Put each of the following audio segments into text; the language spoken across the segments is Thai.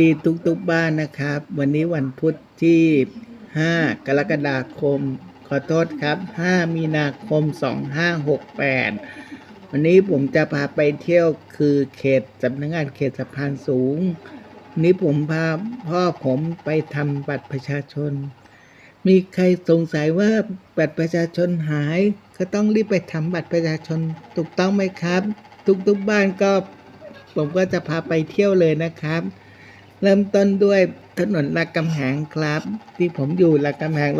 ดีทุกทุกๆบ้านนะครับ วันนี้วันพุธที่ 5 กรกฎาคม ขอโทษครับ 5 มีนาคม 2568 วันนี้ผมจะพาไปเที่ยวคือเขตสำนักงานเขตสะพานสูง นี้ผมพาพ่อผมไปทำบัตรประชาชน มีใครสงสัยว่าบัตรประชาชนหาย ก็ต้องรีบไปทำบัตรประชาชนถูกต้องไหมครับ ทุกๆบ้านก็ผมก็จะพาไปเที่ยวเลยนะครับ เริ่มต้นด้วยถนนรามกำแหงครับ ที่ผมอยู่รามกำแหง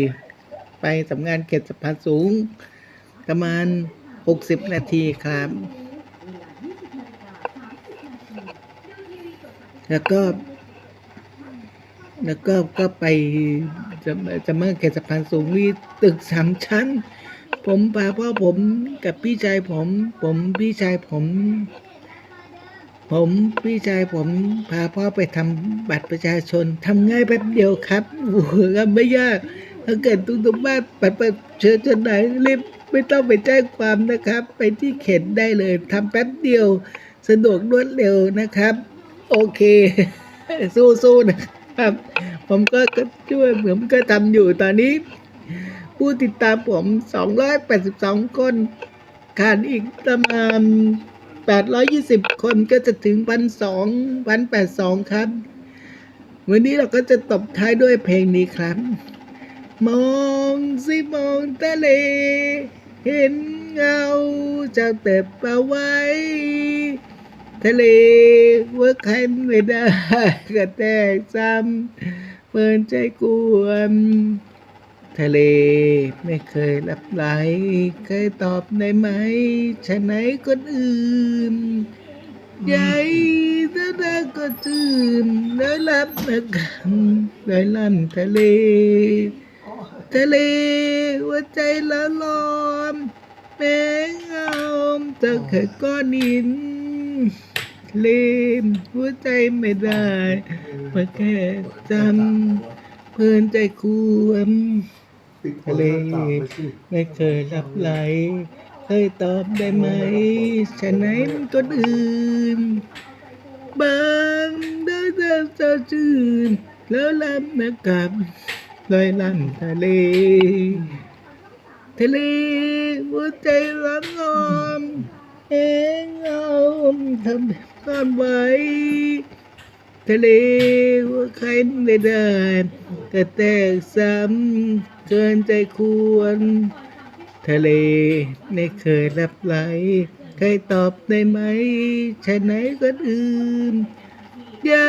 164 ไปสำนักงานเขตสะพานสูง ประมาณ 60 นาทีครับ แล้วก็ แล้วก็ก็ไปจะจะเมื่อเขตสะพานสูงมีตึกสามชั้น ผมพาพ่อผมกับพี่ชายผม ผมพี่ชายผม ผมพี่ชายผมพาพ่อไปทำบัตรประชาชนทำง่ายแป๊บเดียวครับโอ้โหก็ไม่ยากถ้าเกิดทุกๆบ้านบัตรประชาชนไหนรีบไม่ต้องไปแจ้งความนะครับ ไปที่เขตได้เลยทำแป๊บเดียว สะดวกรวดเร็วนะครับ โอเค สู้ๆนะครับ ผมก็ก็ช่วยผมก็ทำอยู่ตอนนี้ ผู้ติดตามผม 282 คนขาดอีกประมาณ 820 คนก็จะถึงพันสองพันแปดสองครับ วันนี้เราก็จะตบท้ายด้วยเพลงนี้ครับ มองสิมองทะเล เห็นเงาเจ้าเติบเอาไว้ ทะเลว่าใครไม่ได้ก็แตกซ้ำเปินใจกวม ทะเล ไม่เคยรับไหล เคยตอบได้ไหมฉะไหนคนอื่น ใหญ่ถ้าด้ก็ตื่นได้รับนักันได้ลั่นทะเล ทะเลหัวใจละลอมแมงเงาเธอเคยก้อนหินเลหัวใจไม่ได้มาแค่จำเพลินใจควม ทะเลไม่เคยรับไหลเคยตอบได้ไหมฉะไหนมันก็อื่น บางได้เดินเจอชื่นแล้วลำมากับลอยลำทะเล ทะเลหัวใจร้อนงอมเองเอาทำซ่อนไว้ ทะเลว่าใครไม่ได้ก็แตกซ้ำเกินใจควร ทะเลไม่เคยรับไหลใครตอบได้ไหมชะไหนก็อื่นยา